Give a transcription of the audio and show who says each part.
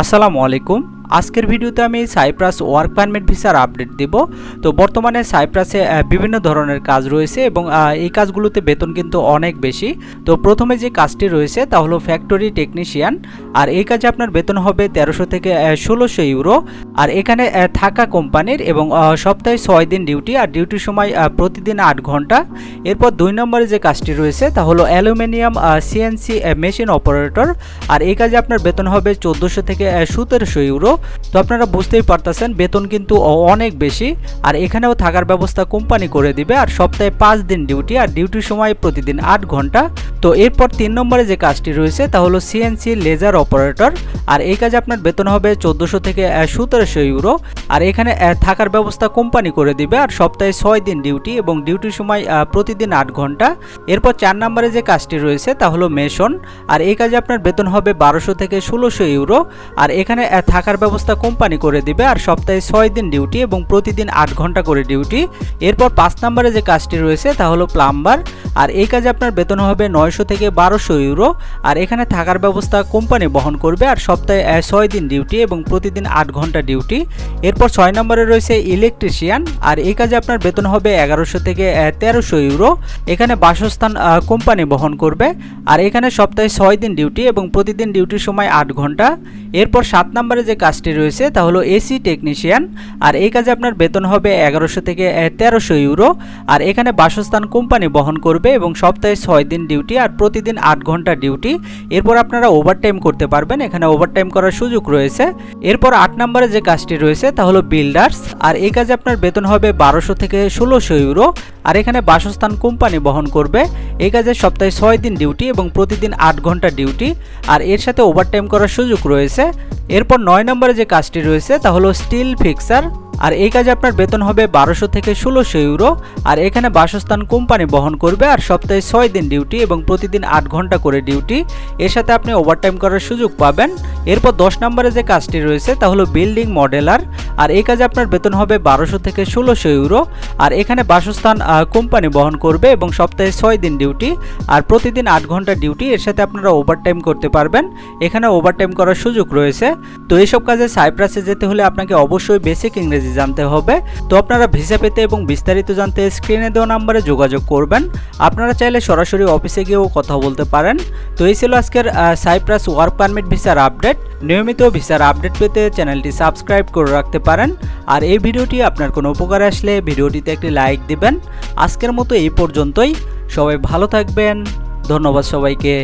Speaker 1: আসসালামু আলাইকুম। আজকের ভিডিওতে আমি সাইপ্রাস ওয়ার্ক পারমিট ভিসার আপডেট দেব। তো বর্তমানে সাইপ্রাসে বিভিন্ন ধরনের কাজ রয়েছে এবং এই কাজগুলোতে বেতন কিন্তু অনেক বেশি। তো প্রথমে যে কাজটি রয়েছে তা হলো ফ্যাক্টরি টেকনিশিয়ান আর এই কাজে আপনার বেতন হবে তেরোশো থেকে ষোলোশো ইউরো। আর এখানে থাকা কোম্পানির এবং সপ্তাহে ছয় দিন ডিউটি। আর ডিউটির সময় প্রতিদিন আট ঘণ্টা। এরপর দুই নম্বরে যে কাজটি রয়েছে তা হলো অ্যালুমিনিয়াম সিএনসি মেশিন অপারেটর। আর এই কাজে আপনার বেতন হবে চোদ্দোশো থেকে সতেরোশো ইউরো। তো আপনারা বুঝতেই পারতেছেন, বেতন কিন্তু অনেক বেশি, আর এখানেও থাকার ব্যবস্থা কোম্পানি করে দিবে, আর সপ্তাহে পাঁচ দিন ডিউটি, আর ডিউটির সময় প্রতিদিন আট ঘণ্টা। তো এরপর তিন নম্বরে যে কাজটি রয়েছে, তা হলো সিএনসি লেজার অপারেটর, আর এই কাজে আপনার বেতন হবে চোদ্দোশো থেকে সতেরোশো ইউরো, আর এখানে থাকার ব্যবস্থা কোম্পানি করে দিবে, আর সপ্তাহে ছয় দিন ডিউটি এবং ডিউটির সময় প্রতিদিন আট ঘণ্টা। এরপর চার নম্বরে যে কাজটি রয়েছে, তা হলো মেশন, আর এই কাজে আপনার বেতন হবে বারোশো থেকে ষোলোশো ইউরো, আর এখানে থাকার ব্যবস্থা কোম্পানি করে দিবে আর সপ্তাহে ছয় দিন ডিউটি এবং প্রতিদিন আট ঘণ্টা করে ডিউটি। এরপর পাঁচ নম্বরে যে কাজটি রয়েছে তা হলো প্লাম্বার। আর এই কাজে আপনার বেতন হবে নয়শো থেকে বারোশো ইউরো। আর এখানে থাকার ব্যবস্থা কোম্পানি বহন করবে আর সপ্তাহে ছয় দিন ডিউটি এবং প্রতিদিন আট ঘণ্টা ডিউটি। এরপর ছয় নম্বরে রয়েছে ইলেকট্রিশিয়ান। আর এই কাজে আপনার বেতন হবে এগারোশো থেকে তেরোশো ইউরো। এখানে বাসস্থান কোম্পানি বহন করবে। আর এখানে সপ্তাহে ছয় দিন ডিউটি এবং প্রতিদিন ডিউটির সময় আট ঘণ্টা। এরপর সাত নম্বরে যে কাজটি রয়েছে তা হলো এসি টেকনিশিয়ান। আর এই কাজে আপনার বেতন হবে এগারোশো থেকে তেরোশো ইউরো। আর এখানে বাসস্থান কোম্পানি বহন করবে। এবং সপ্তাহে ছয় দিন ডিউটি আর প্রতিদিন আট ঘণ্টা ডিউটি। এরপর আপনারা ওভারটাইম করতে পারবেন। এখানে ওভারটাইম করার সুযোগ রয়েছে। এরপর আট নম্বরে যে কাজটি রয়েছে তা হলো বিল্ডার্স আর এই কাজে আপনার বেতন হবে বারোশো থেকে ষোলোশো ইউরো আর এখানে বাসস্থান কোম্পানি বহন করবে। এই কাজে সপ্তাহে ছয় দিন ডিউটি এবং প্রতিদিন আট ঘণ্টা ডিউটি। আর এর সাথে ওভারটাইম করার সুযোগ রয়েছে। এরপর নয় নম্বরে যে কাজটি রয়েছে তা হলো স্টিল ফিক্সার আর এই কাজে আপনার বেতন হবে বারোশো থেকে ষোলোশো ইউরো, আর এখানে বাসস্থান কোম্পানি বহন করবে আর সপ্তাহে ছয় দিন ডিউটি এবং প্রতিদিন আট ঘণ্টা করে ডিউটি। এর সাথে আপনি ওভারটাইম করার সুযোগ পাবেন। এরপর দশ নম্বরে যে কাজটি রয়েছে তা হলো বিল্ডিং মডেলার আর এই কাজে আপনার বেতন হবে বারোশো থেকে ষোলোশো ইউরো। আর এখানে বাসস্থান কোম্পানি বহন করবে এবং সপ্তাহে ছয় দিন ডিউটি। আর প্রতিদিন আট ঘণ্টা ডিউটি, এর সাথে আপনারা ওভারটাইম করতে পারবেন। এখানে ওভারটাইম করার সুযোগ রয়েছে। তো এইসব কাজে সাইপ্রাসে যেতে হলে আপনাকে অবশ্যই বেসিক ইংরেজি জানতে হবে। তো আপনারা ভিসা পেতে এবং বিস্তারিত জানতে স্ক্রিনে দেওয়া নাম্বারে যোগাযোগ করবেন। আপনারা চাইলে সরাসরি অফিসে গিয়েও কথা বলতে পারেন। তো এই ছিল আজকের সাইপ্রাস ওয়ার্ক পারমিট ভিসার আপডেট, নিয়মিত ভিসার আপডেট পেতে চ্যানেলটি সাবস্ক্রাইব করে রাখতে পারেন। আর এই ভিডিওটি আপনার কোনো উপকার আসলে ভিডিওটিতে একটি লাইক দিবেন। আজকের মতো এই পর্যন্তই। সবাই ভালো থাকবেন। ধন্যবাদ সবাইকে।